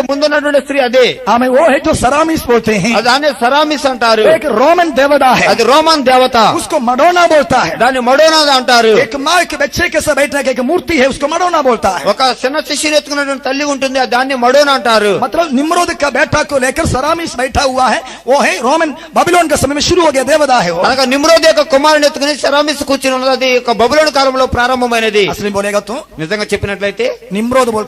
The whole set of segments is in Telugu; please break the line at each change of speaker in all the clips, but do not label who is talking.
అదే ముందున్నటువంటి స్త్రీ అదే.
ఆమె ఓ హే సరామిస్ పోతే
హై. దాన్ని సరామిస్ అంటారు.
ఏక్ రోమన్ దేవత
అది రోమన్ దేవత.
ఉస్కో మడోనా బోల్తా హై.
దాన్ని మడోనా అంటారు.
ఏక్ మా ఏక్ బచ్చే కే సా బైఠా ఏక్ మూర్తి హై ఉస్కో మడోనా బోల్తా హై.
ఒక చిన్న శిష్యుని ఎత్తుకున్నటువంటి తల్లి ఉంటుంది దాన్ని మడోనా అంటారు.
మతలబ్ నిమ్రోద్ కా బేటా కో లేకర్ సరామిస్ బైఠా హువా హై. ఓ హై రోమన్ బబిలోన్ కా సమయ మే షురూ హో గయా దేవదా హై
అనగా నిమ్రోద్ యొక్క కుమారుని ఎత్తుకుని సరామిస్ కూర్చుని ఉన్నది అది ఒక బబులోన్ కాలంలో ప్రారంభమైనది.
అసలు బోలేగా
నిజంగా చెప్పినట్లయితే
నిమ్రోద్ బోల్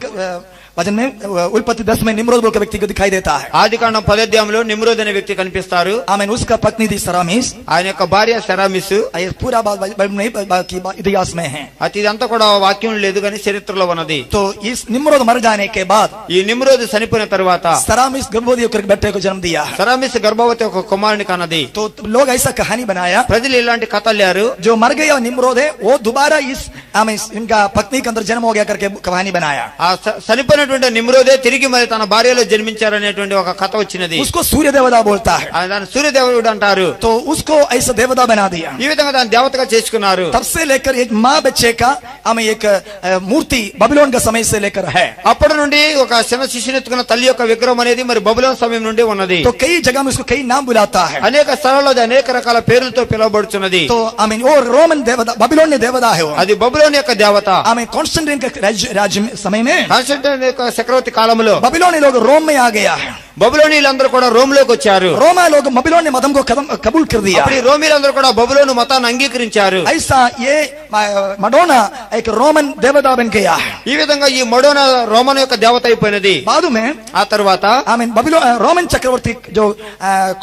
वचन में अ, उत्पत्ति दस में निम्रोद बोलकर व्यक्ति को दिखाई देता है
ఆది కాండం పదోధ్యాయంలో నిమ్రోద్ అనే వ్యక్తి కనిపిస్తారు
आमीन उसका पत्नी थी सरामिस
ఆయన యొక్క భార్య శరామిస్
ये पूरा बात बाइबल नहीं बाकी बात इतिहास में है
అది ఇదంతా కూడా వాక్యం లేదు కానీ చరిత్రలో ఉన్నది
तो इस निम्रोद मर जाने के बाद
ఈ నిమ్రోద్ చనిపోయిన తర్వాత
सरामिस गर्भवती होकर एक बेटे को जन्म दिया है
శరామిస్ గర్భవతి ఒక కుమారుని కన్నది
तो लोग ऐसा कहानी बनाया
ప్రజలు ఇలాంటి కథలేరు
जो मर गया निम्रोद है वो दोबारा इस ఆమె ఇంకా పత్నికి అందరు జన్మ కనుక కహాని బనాయా.
ఆ చనిపోయినటువంటి నిమ్రోదే తిరిగి మరి తన భార్యలో జన్మించారనేటువంటి ఒక కథ వచ్చినది.
ఉస్కో సూర్య
బోల్తా. దాని సూర్య అంటారు.
తో ఉస్కో ఐస దేవత బనా
ఈ విధంగా దాని దేవతగా చేసుకున్నారు.
తబ్సే లేకర్ మా బచ్చే ఆమె ఏక మూర్తి బబిలోన్ కా సమయ సే లేకర్
అప్పటి నుండి ఒక చిన్న శిష్యుని తల్లి యొక్క విగ్రహం అనేది మరి బబిలోన్ సమయం నుండి ఉన్నది.
తో కై జగం ఉస్కో కై నామ్ బులాతా హై.
అనేక స్థలాల్లో అనేక రకాల పేర్లతో
పిలువబడుతున్నది తో ఐ ఓ రోమన్ దేవత బబిలోన్ దేవత హై
అది బబిలోన్ యొక్క దేవత
हमें कॉन्स्टेंटाइन के राज्य राज्य में- समय में
కాన్స్టంటైన్ యొక్క చక్రవర్తి కాలంలో
बबिलोनी लोग रोम में आ गया है
బబులోనీలందరూ కూడా రోమ్లోకి వచ్చారు.
రోమాలోకి బబులోని మతం
కబుల్ కిర్ది రోమీలందరూ కూడా బబులోను మతాన్ని అంగీకరించారు.
ఐసా ఏ మడోనా ఏక రోమన్ దేవత బెన్కయ్యా
ఈ విధంగా ఈ మడోనా రోమన్ యొక్క దేవత అయిపోయినది.
బాదుమే
ఆ తర్వాత
ఆమె బబిలో రోమన్ చక్రవర్తి జో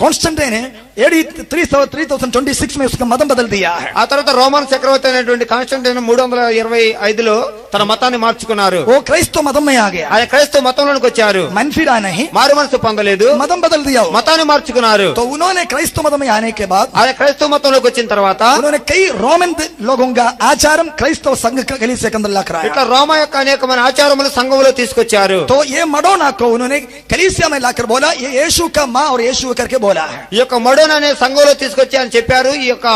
Constantine AD three three thousand twenty six మే మతం బదల్ దియా
ఆ తర్వాత రోమన్ చక్రవర్తి అనేటువంటి కాన్స్టంటైన్ మూడు వందల ఇరవై ఐదులో తన మతాన్ని మార్చుకున్నారు.
ఓ క్రైస్తవ మతం
ఆ క్రైస్తవ మతంలోకి వచ్చారు.
మన్ఫీడా నహి
మారు మనసు పొందలేదు
मदम बदल दिया वो।
మతాన్ని మార్చుకున్నారు
तो उन्होंने क्राइस्तो मदम में आने के बाद
ఆయన క్రైస్తవ మతంలోకి వచ్చిన తర్వాత
उन्होंने कई रोमन द- लोगों का आचारम क्राइस्तव संघ का कलीसिया के अंदर ला कराया
ఇట్లా రోమ యొక్క అనేకమైన ఆచారములు సంఘంలో తీసుకొచ్చారు
तो ये मडोना को उन्होंने कलीसिया में लाकर बोला ये यीशु का माँ और यीशु करके बोला है
ఈ యొక్క మొడోన్ అనే సంఘంలో తీసుకొచ్చి అని చెప్పారు ఈ యొక్క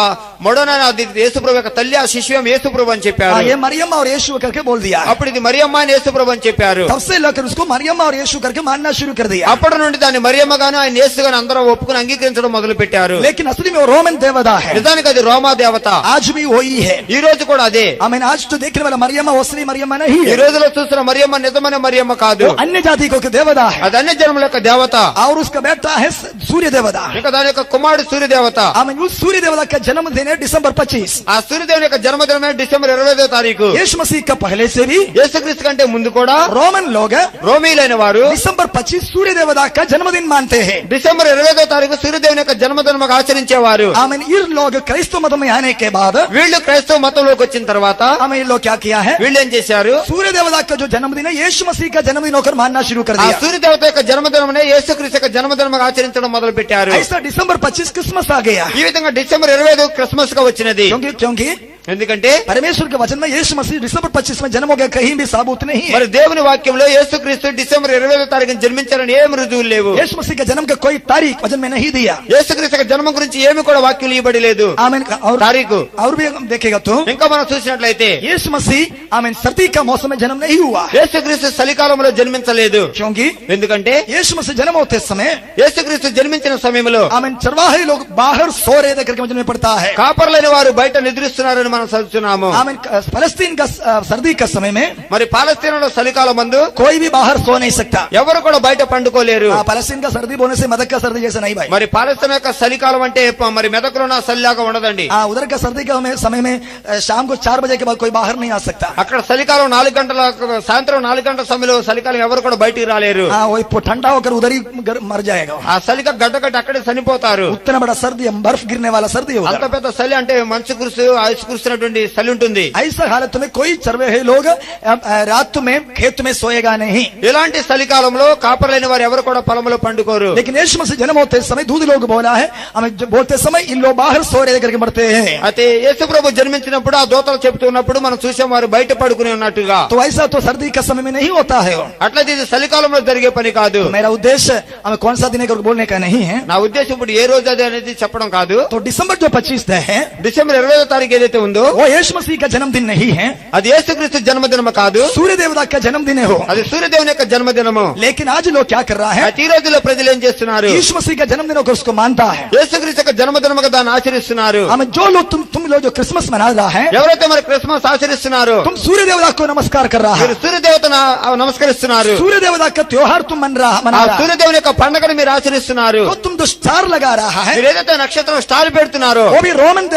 మొడోన్ అనే అది యేసుప్రభు యొక్క తల్లి ఆ శిష్యం యేసుప్రభు అని
हाँ,
చెప్పారు
ये मरियम और यीशु करके बोल दिया है
అప్పుడు ఇది మరియమ్మ అని యేసుప్రభు అని చెప్పారు
तब से लेकर उसको मरियम और यीशु करके मानना शुरू कर दिया
అప్పటి నుండి దాన్ని మరియమ్మ గాను ఆయన యేసు గాను అందరూ ఒప్పుకుని అంగీకరించడం మొదలు పెట్టారు
लेकिन असली में वो रोमन देवता है
నిజానికి అది రోమా దేవత
आज भी वही है
ఈ రోజు కూడా అదే
हमें आज तो देखने वाला मरियम असली मरियम नहीं
ఈ
है
రోజులో చూసిన మరియమ్మ నిజమైన మరియమ్మ కాదు
वो अन्य जाति को देवता है
అది అన్ని జన్మల యొక్క దేవత
और उसका बेटा है सूर्य देवता
ఇంకా దాని యొక్క కుమారుడు సూర్య దేవత
हमें उस सूर्य देवता का जन्मदिन है दिसंबर 25
ఆ సూర్యదేవుని యొక్క జన్మదినమే డిసెంబర్ ఇరవై ఐదో తారీఖు
यीशु मसीह का पहले से भी
యేసుక్రీస్తు కంటే ముందు కూడా
रोमन लोग
రోమీలైన వారు
दिसंबर 25 सूर्य देवता का जन्मदिन मानते हैं
డిసెంబర్ ఇరవై ఐదో తారీఖు సూర్యదేవుని యొక్క జన్మదినముగా ఆచరించేవారు
हमें इन लोग क्राइस्तव मत में आने के बाद
వీళ్ళు క్రైస్తవ మతంలోకి వచ్చిన తర్వాత
हमें इन लोग क्या किया है
వీళ్ళు ఏం చేశారు
सूर्य देवता का जो जन्मदिन है यीशु मसीह का जन्मदिन होकर मानना शुरू कर
ఆ
दिया
సూర్యదేవత యొక్క జన్మదినమనే యేసుక్రీస్తు యొక్క జన్మదినముగా ఆచరించడం మొదలు పెట్టారు
ऐसा दिसंबर 25 क्रिसमस आ गया
ఈ విధంగా డిసెంబర్ ఇరవై ఐదు క్రిస్మస్ సమస్యగా వచ్చినది. ఎందుకంటే
పరమేశ్వరికి వచనమే యేసు మసీ డిసెంబర్ పచ్చిస్ జన్మ కహీం బి సాబూత్
మరి దేవుని వాక్యంలో యేసు క్రీస్తు డిసెంబర్ 25వ తారీఖు జన్మించారని ఏం రుజువులు లేవు?
యేసు మసీ జనం జన్మ కా కోయి తారీఖ్ వచన మే నహీ దియా.
యేసుక్రీస్తు కా జన్మం గురించి ఏమి కూడా వాక్యం
ఇవ్వబడలేదు. ఆమె తారీఖు. ఔర్ దేఖేగా
ఇంకా మనం చూసినట్లయితే
యేసు మసీ ఆమె సతీక మోసమే జనం మే జన్మ నహీ హువా.
యేసుక్రీస్తు చలికాలంలో జన్మించలేదు.
చోంగి
ఎందుకంటే
యేసు మసీ జనం అవుతే సమయ
యేసు క్రీస్తు జన్మించిన సమయంలో
ఆమె చర్వాహి బాహర్ సోరే దగ్గరికి జన్మ పడతా
హై వారు బయట నిద్రిస్తున్నారని మనం చదువుతున్నాము.
ఆమె ఫలస్తీన్ సర్దీ కా సమయమే.
మరి పాలస్తీన్లో చలికాలం మందు
కోయి బాహర్ సోనే నహీ
ఎవరు కూడా బయట పండుకోలేరు.
పాలస్తీన్గా సర్దీ బోనే మెదక్ కా సర్దీ జైసా నహీ
మరి పాలస్తీన్ యొక్క చలికాలం అంటే మరి మెదక్లో నా చలిలాగా ఉండదండి.
ఆ ఉదర్ కా సర్దీ సమయమే షామ్కు చార్ బజే కోయి బాహర్ నీ ఆసక్త
అక్కడ చలికాలం నాలుగు గంటల సాయంత్రం నాలుగు గంటల సమయంలో చలికాలం ఎవరు కూడా బయటికి రాలేరు.
ఠండా ఒకరు ఉదరి మర్
ఆ చలిక గడ్డ గడ్డ అక్కడే చనిపోతారు.
ఉత్తన బడ సర్ది బర్ఫ్ గిర్నే వాళ్ళ సర్ది
అంత పెద్ద చలి అంటే మంచు కురుసు ఐస్ కురుసు చూస్తున్నటువంటి
స్థలి ఉంటుంది. ఐసా హాలత్ మే కోయి చర్వేహే లోగ్ రాత్ మే ఖేత్ మే సోయగా నహి
ఇలాంటి చలికాలంలో లేని వారు ఎవరు కూడా పొలంలో పండుకోరు.
లేకిన్ యేసు మసీహ్ జనమ హోతే సమయ దూది లోగ్ బోలా హై ఆమె బోల్తే సమయ ఇన్లో బాహర్ సోరే దగ్గరికి పడతే
అయితే యేసు ప్రభు జన్మించినప్పుడు ఆ దోతలు చెప్తున్నప్పుడు మనం చూసాం వారు బయట పడుకునే ఉన్నట్టుగా.
తో ఐసా తో సర్దీ కా సమయ మే నహి హోతా హై.
అట్లా ఇది చలికాలంలో జరిగే పని కాదు.
మేరా ఉద్దేశ్ ఆమె కౌన్ సా దినే కొరకు బోల్నే కా హై?
నా ఉద్దేశం ఇప్పుడు ఏ రోజు అది అనేది చెప్పడం కాదు.
తో డిసెంబర్ జో 25
డిసెంబర్ 20వ తారీఖు ఏదైతే ఉందో
ఓ యేసు మసీహ్ కా నహీ హై.
అది జన్మదినము కాదు.
సూర్యదేవుడు యొక్క హో.
అది యొక్క జన్మదినము.
లేకిన్ ఆజ్లో క్యా
కర్ రహా హై? ప్రజలు ఏం చేస్తున్నారు?
యేసు మసీహ్ కా
జన్మదిన యొక్క ఆచరిస్తున్నారు.
జో లో తుమ్ తుమ్లో జో క్రిస్మస్ మనా రహా హై?
ఎవరైతే మరి క్రిస్మస్ ఆచరిస్తున్నారు?
తుమ్ సూర్యదేవుడా
కో
నమస్కార్
కర్ రహా నమస్కరిస్తున్నారు.
సూర్యదేవుడా కా త్యోహార్
తుమ్
మన్ రహా మనా
సూర్యదేవుని యొక్క మీరు ఆచరిస్తున్నారు.
తుమ్ స్టార్ లగా రహా హై.
మీరు ఏదైతే నక్షత్రం స్టార్ పెడుతున్నారు
ఓ రోమన్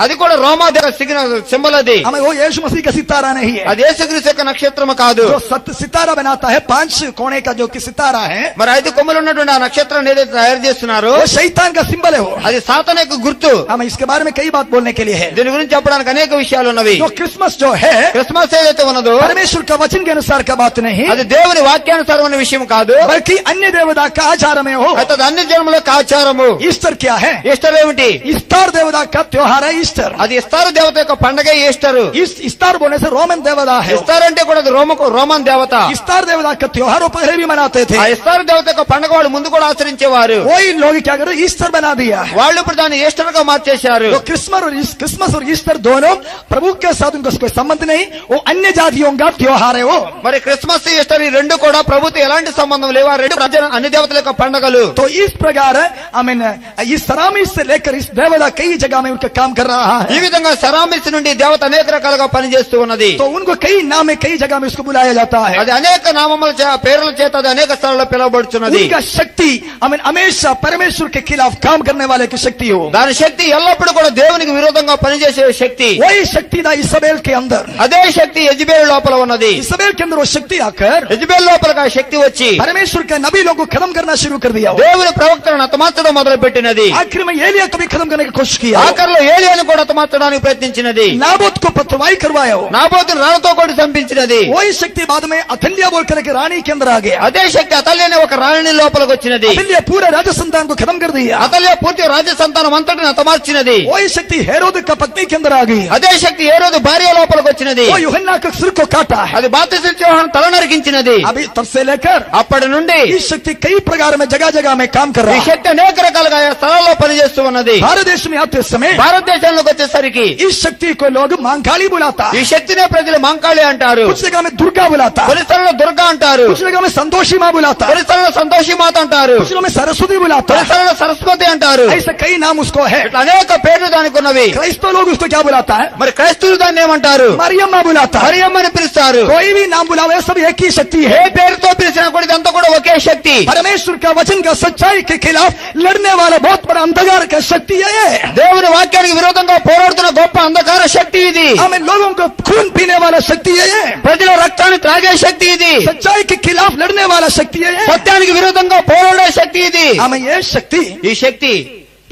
అది కూడా రోమా దేవ సిగ్నల్ సింబల్ అది
हमें वो यीशु मसीह का सितारा नहीं है
అది యేసుక్రీస్తు యొక్క నక్షత్రము కాదు
जो सत्य सितारा बनाता है पांच कोने का जो कि सितारा है
మరి ఐదు కొమ్మలు ఉన్నటువంటి ఆ నక్షత్రాన్ని ఏదైతే తయారు చేస్తున్నారో
वो शैतान का सिंबल है वो
అది సాతన యొక్క గుర్తు
हमें इसके बारे में कई बात बोलने के लिए है
దీని గురించి చెప్పడానికి అనేక విషయాలు ఉన్నవి
जो क्रिसमस जो है
క్రిస్మస్ ఏదైతే ఉన్నదో
परमेश्वर का वचन के अनुसार का बात नहीं
అది దేవుని వాక్యానుసారమైన విషయం కాదు
बल्कि अन्य देवता का आचार में हो
అయితే అది అన్ని జన్మల యొక్క ఆచారము
ईस्टर क्या है
ఈస్టర్ ఏమిటి
इस्तार देवता का त्योहार है ईस्टर
అది ఇస్తారు దేవత యొక్క పండగ ఈస్టర్
इस इस्तार बोलने से रोमन देवता है
ఇస్తారు అంటే కూడా అది రోమకు రోమన్ దేవత
इस्तार देवता का त्योहार वो पहले भी मनाते थे
ఆ ఇస్తారు దేవత యొక్క పండగ వాళ్ళు ముందు కూడా ఆచరించేవారు
वही लोग क्या करे ईस्टर बना दिया है
వాళ్ళు ఇప్పుడు దాన్ని ఈస్టర్ గా మార్చేశారు
तो क्रिसमस और इस- क्रिसमस और ईस्टर दोनों प्रभु के साथ उनका कोई संबंध नहीं वो अन्य जातियों का त्योहार है वो
మరి క్రిస్మస్ ఈస్టర్ ఈ రెండు కూడా ప్రభుత్వం ఎలాంటి సంబంధం లేవు ఆ రెండు ప్రజల అన్ని దేవతల యొక్క పండగలు
तो इस प्रकार आई मीन इस सरामी से लेकर इस देवता कई जगह में उनका काम कर रहा
ఈ
है
విధంగా శరామిస్ నుండి దేవత అనేక రకాలుగా పనిచేస్తూ ఉన్నది
तो उनको कई नाम में कई जगह में उसको बुलाया जाता है
అది అనేక నామముల చే- పేర్ల చేత అది అనేక స్థలాల్లో పిలువబడుతున్నది
उनका शक्ति आई मीन हमेशा परमेश्वर के खिलाफ काम करने वाले की शक्ति हो
దాని శక్తి ఎల్లప్పుడూ కూడా దేవునికి విరోధంగా పనిచేసే శక్తి
वही शक्ति था इसबेल के अंदर
అదే శక్తి యజ్బేల్ లోపల ఉన్నది
इसबेल के अंदर वो शक्ति आकर
యజ్బేల్ లోపల ఆ శక్తి వచ్చి
परमेश्वर के नबी लोगों को खत्म करना शुरू कर दिया
దేవుని ప్రవక్తలను హతమార్చడం మొదలు పెట్టినది
आखिर में एलिया को भी खत्म करने की कोशिश किया
ఆఖరిలో ఏలియాను కూడా హతమార్చడానికి ప్రయత్నించినది
नाबोत को पत्रवाई करवाया हो
నాబోతుని రాళ్ళతో కూడా చంపించినది
वही शक्ति बाद में अथल्या बोल करके रानी के अंदर आ गया
అదే శక్తి అతల్యని ఒక రాణి లోపలికి వచ్చినది
अथल्या पूरे राजसंतान को खत्म कर दिया
అతల్య పూర్తి రాజ్య సంతానం అంతటిని హతమార్చినది
वही शक्ति हेरोद का पत्नी के अंदर आ गई
అదే శక్తి ఏ రోజు భార్య లోపలికి వచ్చినది
वो यूहन्ना के सिर को काटा है
అది బాప్తిస్మ యోహాను తల నరికించినది
अभी तब से लेकर
అప్పటి నుండి
इस शक्ति कई प्रकार में जगह जगह में काम कर
ఈ
रहा है
శక్తి అనేక రకాలుగా ఆయా స్థలాల్లో పనిచేస్తూ ఉన్నది
भारत देश में आते समय
భారతదేశంలోకి వచ్చేసరికి
इस शक्ति को लोग मांकाली बुलाता
ఈ
है
శక్తినే ప్రజలు మంకాళి అంటారు
कुछ जगह में दुर्गा बुलाता है
కొన్ని స్థలంలో దుర్గా అంటారు
कुछ जगह में संतोषी माँ बुलाता है
కొన్ని స్థలంలో సంతోషి మాత అంటారు
कुछ जगह में सरस्वती बुलाता
కొన్ని
है
స్థలంలో సరస్వతి అంటారు
ఉన్నారు ఐస కై నామ్ ఉస్కో
హై అనేక పేర్లు దానికి ఉన్నవి
క్రైస్తవులు ఉస్కో క్యా బులాతా హై
మరి క్రైస్తవులు దాన్ని ఏమంటారు
మరియమ్మ బులాతా మరియమ్మ
అని పిలుస్తారు
కోయి భీ నామ్ బులావే సబ్ ఏకీ శక్తి హై
ఏ పేరుతో పిలిచినా కూడా ఇదంతా కూడా ఒకే శక్తి
పరమేశ్వర్ కా వచన్ కా సచ్చాయి కే ఖిలాఫ్ లడ్నే వాలా బహుత్ బడా అంధకార కా శక్తి హై
దేవుని వాక్యానికి విరోధంగా పోరాడుతున్న గొప్ప అంధకార శక్తి ఇది
ఆమె లోగం కో ఖూన్ పీనే వాలా శక్తి హై
ప్రజల రక్తాన్ని త్రాగే శక్తి ఇది
సచ్చాయి కే ఖిలాఫ్ లడ్నే వాలా శక్తి హై
సత్యానికి విరోధంగా పోరాడే శక్తి ఇది
ఆమె ఏ శక్తి
ఈ శక్తి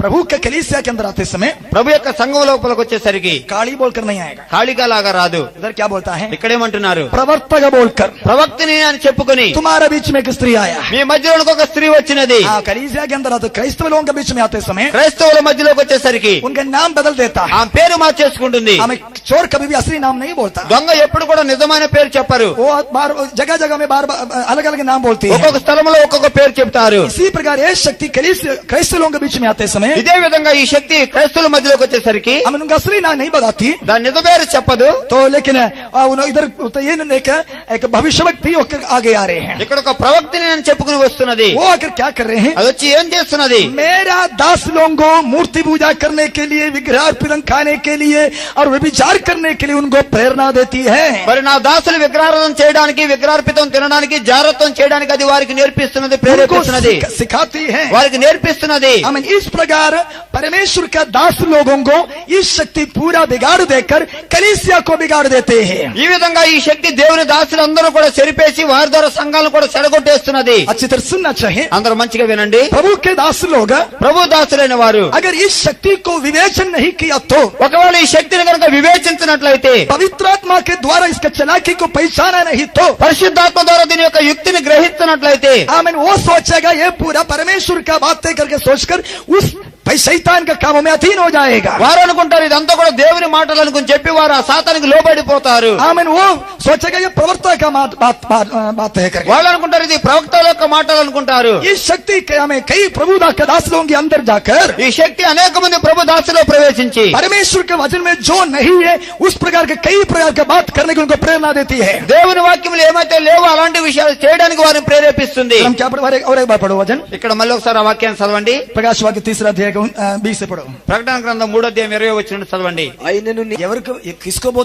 प्रभु के कलीसिया के अंदर आते समय
ప్రభు యొక్క సంఘం లోపలికి వచ్చేసరికి
काली बोलकर नहीं आएगा
ఖాళీగా లాగా రాదు
इधर क्या बोलता है
ఇక్కడేమంటున్నారు
प्रवर्तक बोलकर
ప్రవక్తిని అని చెప్పుకొని
तुम्हारे बीच में एक स्त्री आया
మీ మధ్యలోనికి ఒక స్త్రీ వచ్చినది
हाँ कलीसिया के अंदर आते क्राइस्तव लोगों के बीच में आते समय
క్రైస్తవుల మధ్యలోకి వచ్చేసరికి
उनका नाम बदल देता है
ఆమె పేరు మార్చేసుకుంటుంది
हमें चोर कभी भी असली नाम नहीं बोलता
దొంగ ఎప్పుడు కూడా నిజమైన పేరు చెప్పరు
वो बार जगह जगह में बार बार अलग अलग नाम बोलती है
ఒక్కొక్క స్థలంలో ఒక్కొక్క పేరు చెప్తారు
इसी प्रकार ये शक्ति कलीसिया क्राइस्तव लोगों के बीच में आते समय
ఇదే విధంగా ఈ శక్తి క్రైస్తవుల మధ్యలోకి వచ్చేసరికి
हम उनका असली नाम नहीं बताती
దాని నిజ పేరు చెప్పదు
तो लेकिन आ, उन्होंने इधर तो ये नहीं एक, एक भविष्यवक्ति होकर आगे आ रहे हैं
ఇక్కడ ఒక ప్రవక్తిని అని చెప్పుకుని వస్తున్నది
वो आकर क्या कर रहे हैं
అది వచ్చి ఏం చేస్తున్నది
मेरा दास लोगों को मूर्ति पूजा करने के लिए विग्रह अर्पण खाने के लिए और व्यभिचार करने के लिए उनको प्रेरणा देती है
మరి నా దాసులు విగ్రహారాధన చేయడానికి విగ్రహార్పితం తినడానికి జాగ్రత్తం చేయడానికి అది వారికి నేర్పిస్తున్నది
उनको
ప్రేరేపిస్తున్నది
सिख- सिखाती है
వారికి నేర్పిస్తున్నది
हमें इस प्रकार प्रकार परमेश्वर का दास लोगों को इस शक्ति पूरा बिगाड़ देकर कलीसिया को बिगाड़ देते हैं
ఈ విధంగా ఈ శక్తి దేవుని దాసులందరూ కూడా చెరిపేసి వారి ద్వారా సంఘాలను కూడా చెడగొట్టేస్తున్నది
अच्छी तरह सुनना चाहिए
అందరూ మంచిగా వినండి
प्रभु के दास लोग
ప్రభు దాసులైన వారు
अगर इस शक्ति को विवेचन नहीं किया तो
ఒకవేళ ఈ శక్తిని కనుక వివేచించినట్లయితే
पवित्र आत्मा के द्वारा इसका चलाकी को पहचाना नहीं तो
పరిశుద్ధాత్మ ద్వారా దీని యొక్క యుక్తిని గ్రహిస్తున్నట్లయితే
आमीन वो सोचेगा ये पूरा परमेश्वर का बातें करके सोचकर उस भाई शैतान का कामों में अधीन हो जाएगा
వారు అనుకుంటారు ఇదంతా కూడా దేవుని మాటలు అనుకుని చెప్పి వారు ఆ సాతానికి లోబడిపోతారు
आमीन वो सोचेगा ये प्रवक्ता का बात बात बात, बात है करके
వాళ్ళు అనుకుంటారు ఇది ప్రవక్తల యొక్క మాటలు అనుకుంటారు
इस शक्ति के हमें कई प्रभु दा- के दास लोगों के अंदर जाकर
ఈ శక్తి అనేక మంది ప్రభు దాసులో ప్రవేశించి
परमेश्वर के वचन में जो नहीं है उस प्रकार के कई प्रकार की बात करने की उनको प्रेरणा देती है
దేవుని వాక్యములు ఏమైతే లేవో అలాంటి విషయాలు చేయడానికి వారిని ప్రేరేపిస్తుంది
हम क्या पढ़ और एक बार पढ़ो वचन
ఇక్కడ మళ్ళీ ఒకసారి ఆ వాక్యాన్ని చదవండి
प्रकाश वाक्य तीसरा అధ్యాయం బీసెప్పుడు
ప్రకటన గ్రంథం మూడో అధ్యాయం ఇరవై వచ్చిన చదవండి.
ఆయనను
ఎవరికి కిసుకోబో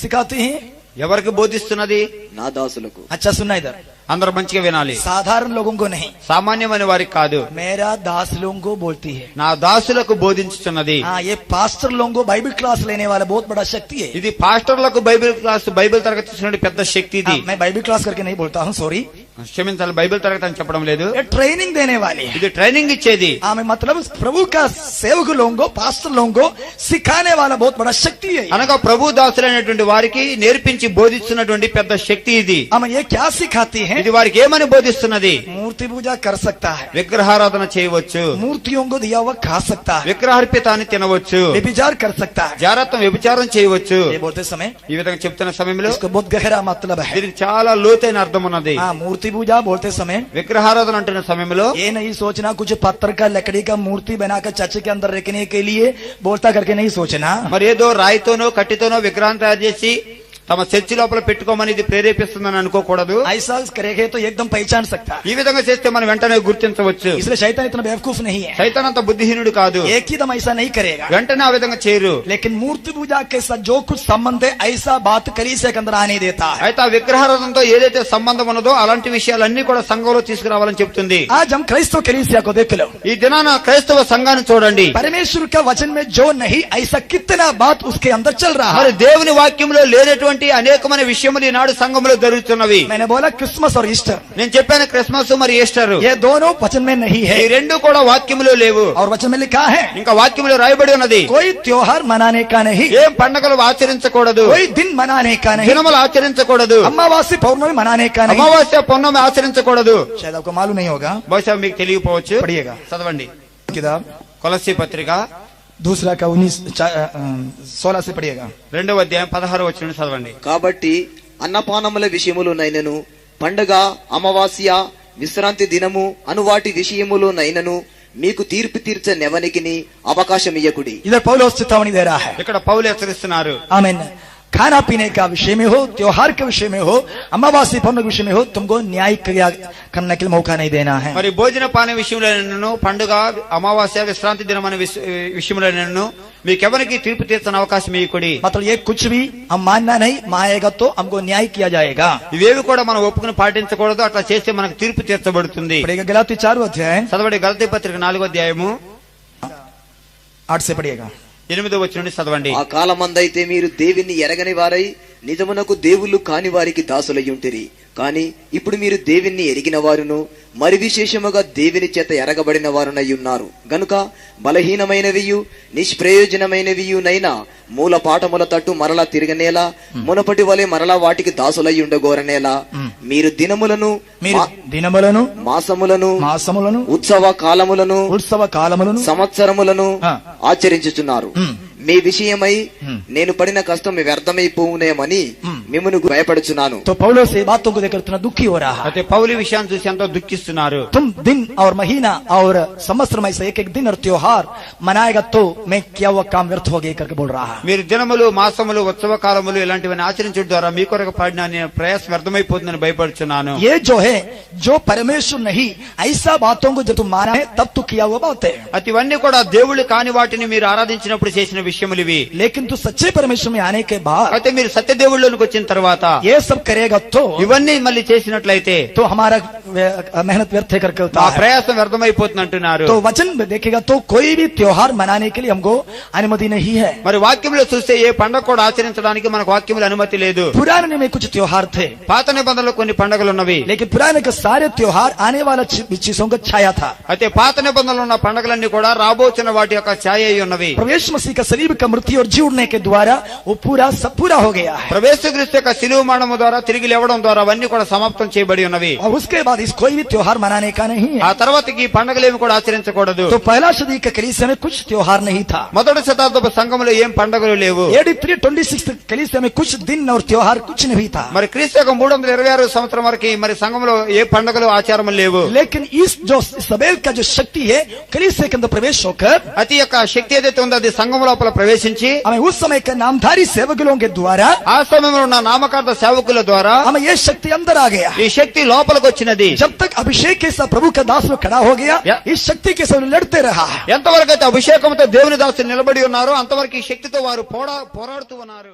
సికాతి?
ఎవరికి బోధిస్తున్నది?
నా దాసులకు.
అచ్చా
అందరూ మంచిగా వినాలి.
సాధారణ లోకంకు
సామాన్యమైన వారికి కాదు.
మేరా దాస్ లోంగో బోల్తీ.
నా దాసులకు బోధించుతున్నది
ఏ పాస్టర్ లోంగో బైబిల్ క్లాస్ లేని వాళ్ళ బహుత్ బడా శక్తి
ఇది పాస్టర్లకు బైబిల్ క్లాస్ బైబిల్ తరగతి పెద్ద శక్తి ఇది.
బైబిల్ క్లాస్ కరికే నహీ బోల్తా సారీ.
క్షమించాలి బైబిల్ తరగతి అని చెప్పడం లేదు
ये ट्रेनिंग देने वाली है
ఇది ట్రైనింగ్ ఇచ్చేది
हाँ मैं मतलब प्रभु का सेवक लोगों को पास्टर लोगों को सिखाने वाला बहुत बड़ा शक्ति है
అనగా ప్రభు దాసులైనటువంటి వారికి నేర్పించి బోధిస్తున్నటువంటి పెద్ద శక్తి ఇది
हम ये क्या सिखाती है
ఇది వారికి ఏమని బోధిస్తున్నది
मूर्ति पूजा कर सकता है
విగ్రహారాధన చేయవచ్చు
मूर्तियों को दिया हुआ खा सकता है
విగ్రహార్పితాన్ని తినవచ్చు
व्यभिचार कर सकता है
జారత్వం వ్యభిచారం చేయవచ్చు
ये बोलते समय
ఈ విధంగా చెప్తున్న సమయంలో
इसको बहुत गहरा मतलब है
దీనికి చాలా లోతైన అర్థం ఉన్నది
हाँ मूर्ति पूजा बोलते समय
విగ్రహారాధన అంటున్న సమయంలో
ये नहीं सोचना कुछ पत्थर का लकड़ी का मूर्ति बनाकर चर्च के अंदर रखने के लिए बोलता करके नहीं सोचना
మరి ఏదో రాయితోనో కట్టితోనో విగ్రహం తయారు చేసి తమ చర్చి లోపల పెట్టుకోమని ప్రేరేపిస్తుందని అనుకోకూడదు.
ఐసా ఏకదం పైచాన్ సక్తా
ఈ విధంగా చేస్తే మనం వెంటనే గుర్తించవచ్చు.
ఇసలే శైతాన్ బేవకూఫ్
శైతాన్ అంత బుద్ధిహీనుడు కాదు.
ఏకీదం ఐసా కరేగా
వెంటనే ఆ విధంగా చేయరు.
లేకిన్ మూర్తి పూజ కే సత్ జో కుచ్ ఐసా బాత్ కరీసే కందర దేతా
అయితే ఆ విగ్రహారాధనతో ఏదైతే సంబంధం ఉన్నదో అలాంటి విషయాలన్నీ కూడా సంఘంలో తీసుకురావాలని చెప్తుంది.
ఆ జం క్రైస్తవ కరీసియా కో లో
ఈ దినాన క్రైస్తవ సంఘాన్ని చూడండి.
పరమేశ్వర్ కా వచన్ మే జో నహి ఐసా కితనా బాత్ ఉస్కే అందర్
చల్
రహా
దేవుని వాక్యంలో లేనటువంటి అనేకమైన విషయములు ఈనాడు సంఘంలో జరుగుతున్నవి
मैंने बोला क्रिसमस और ईस्टर
నేను చెప్పాను క్రిస్మస్ మరి ఈస్టర్
ये दोनों वचन में नहीं
ఈ
है
రెండు కూడా వాక్యములో లేవు
और वचन में लिखा है
ఇంకా వాక్యములో రాయబడి ఉన్నది
कोई त्योहार मनाने का नहीं
ఏం పండగలు ఆచరించకూడదు
कोई दिन मनाने का नहीं
దినములు ఆచరించకూడదు
अमावासी पौर्णमी मनाने का नहीं
అమావాస్య పౌర్ణమి ఆచరించకూడదు
शायद आपको मालूम नहीं होगा
బహుశా మీకు తెలియకపోవచ్చు
పడియేగా.
చదవండి
किताब
కొలసి పత్రిక
దూసరా కవుని సోలా సే
రెండవ అధ్యాయం పదహారు వచ్చిన చదవండి.
కాబట్టి అన్నపానముల విషయములు నైనను పండగ అమావాస్య విశ్రాంతి దినము అను వాటి విషయములు నైనను మీకు తీర్పు తీర్చ నెవనికిని అవకాశం ఇయ్యకుడి.
ఇక్కడ పౌలు హెచ్చరిస్తున్నారు.
ఆమె खाना पीने का विषय में हो त्योहार के विषय में हो अमावासी पौर्णमी के विषय में हो तुमको न्याय क्रिया करने के लिए मौका नहीं देना है
మరి భోజన పాన విషయంలో నేను పండుగ అమావాస్య విశ్రాంతి దినం అనే విష- విషయంలో నేను మీకెవరికి తీర్పు తీర్చని అవకాశం ఇవ్వకుడి
मतलब ये कुछ भी हम मानना नहीं मानेगा तो हमको न्याय किया जाएगा
ఇవేవి కూడా మనం ఒప్పుకుని పాటించకూడదు అట్లా చేస్తే మనకు తీర్పు తీర్చబడుతుంది
पढ़ेगा गलाती चारों अध्याय
చదవండి గలతీ పత్రిక నాలుగో అధ్యాయము
आठ से पढ़िएगा
ఎనిమిదో వచ్చి చదవండి.
ఆ కాలమందైతే మీరు దేవుని ఎరగని వారై నిజమునకు దేవుళ్ళు కాని వారికి దాసులయ్యుంటిరి కాని ఇప్పుడు మీరు దేవుణ్ణి ఎరిగిన వారును మరి విశేషముగా దేవుని చేత ఎరగబడిన వారునై ఉన్నారు. గనుక బలహీనమైనవియు నిష్ప్రయోజనమైనవియు నైనా మూల పాఠముల తట్టు మరలా తిరగనేలా మునపటి వలె మరలా వాటికి దాసులై ఉండగోరనేలా. మీరు దినములను
మీరు
మా-
దినములను
మాసములను
మాసములను
ఉత్సవ కాలములను
ఉత్సవ కాలములను
సంవత్సరములను. ఆచరించుచున్నారు.
మ్.
మీ విషయమై
మ్.
నేను పడిన కష్టం వ్యర్థమైపోవునేమని మిమ్మను భయపడుచున్నాను
तो पौलो से बातों को देखकर इतना दुखी हो रहा है
అయితే పౌలి విషయాన్ని చూసి ఎంతో దుఃఖిస్తున్నారు
तुम दिन और महीना और संवत्सर में से एक एक दिन और त्योहार मनाएगा तो मैं क्या वो काम व्यर्थ हो गए करके बोल रहा है
మీరు దినములు మాసములు ఉత్సవ కాలములు ఇలాంటివన్నీ ఆచరించడం ద్వారా మీ కొరకు పడిన నేను ప్రయాస వ్యర్థమైపోతుందని భయపడుచున్నాను
ये जो है जो परमेश्वर नहीं ऐसा बातों को जब तुम माना है तब तो किया हुआ बात है
అతి ఇవన్నీ కూడా దేవుళ్ళు కాని వాటిని మీరు ఆరాధించినప్పుడు చేసిన విషయములు ఇవి
లేకిన్ తు సచ్చే పరమేశ్వరం అనేకే బా
అయితే మీరు సత్యదేవుల్లోనికి వచ్చిన తర్వాత
ఏ సబ్ కరేగా తో
ఇవన్నీ మళ్ళీ చేసినట్లయితే
తో హమారా मेहनत व्यर्थ करके होता
మా
है
ప్రయాసం వ్యర్థమైపోతుంది అంటున్నారు
तो वचन में देखेगा तो कोई भी त्योहार मनाने के लिए हमको अनुमति नहीं है
మరి వాక్యంలో చూస్తే ఏ పండగ కూడా ఆచరించడానికి మనకు వాక్యంలో అనుమతి లేదు
पुराने में कुछ त्योहार थे
పాత నిబంధనలో కొన్ని పండుగలు ఉన్నవి
लेकिन पुराने के सारे त्योहार आने वाला ची- चीजों का छाया था
అయితే పాత నిబంధనలు ఉన్న పండుగలన్నీ కూడా రాబోతున్న వాటి యొక్క ఛాయ అయి ఉన్నవి
प्रवेश मसीह का शरीर का मृत्यु और जी उड़ने के द्वारा वो पूरा सब पूरा हो गया है
ప్రవేశక్రీస్తు యొక్క సిలువ మరణము ద్వారా తిరిగి లేవడం ద్వారా అవన్నీ కూడా సమాప్తం చేయబడి ఉన్నవి
और उसके बाद इस कोई भी त्योहार मनाने का नहीं
ఆ
है
తర్వాతకి ఈ పండుగలేమి కూడా ఆచరించకూడదు
तो पहला सदी के कलीसिया में कुछ त्योहार नहीं था
మొదటి శతాబ్దపు సంఘంలో ఏం పండుగలు లేవు
एडी थ्री ट्वेंटी सिक्स कलीसिया में कुछ दिन और त्योहार कुछ नहीं था
మరి క్రీస్తు యొక్క మూడు వందల ఇరవై ఆరు సంవత్సరం వరకు మరి సంఘంలో ఏ పండుగలు ఆచారం లేవు
लेकिन इस जो सबेल का जो शक्ति है कलीसिया के अंदर प्रवेश होकर
అతి యొక్క శక్తి ఏదైతే ఉందో అది సంఘం లోపల ప్రవేశించి
हमें उस समय के नामधारी सेवकुलों के द्वारा
ఆ సమయంలో ఉన్న నామకార్థ సేవకుల ద్వారా
हमें ये शक्ति अंदर आ गया
ఈ శక్తి లోపలికి వచ్చినది
జబ్ తక్ అభిషేక్ కేసా ప్రభు కా
దాస్
ఖడా ఈ శక్తి కేసా లడతే రహా
ఎంతవరకు అయితే అభిషేకంతో దేవుని దాసులు నిలబడి ఉన్నారో అంతవరకు ఈ శక్తితో వారు పోరా పోరాడుతూ ఉన్నారు.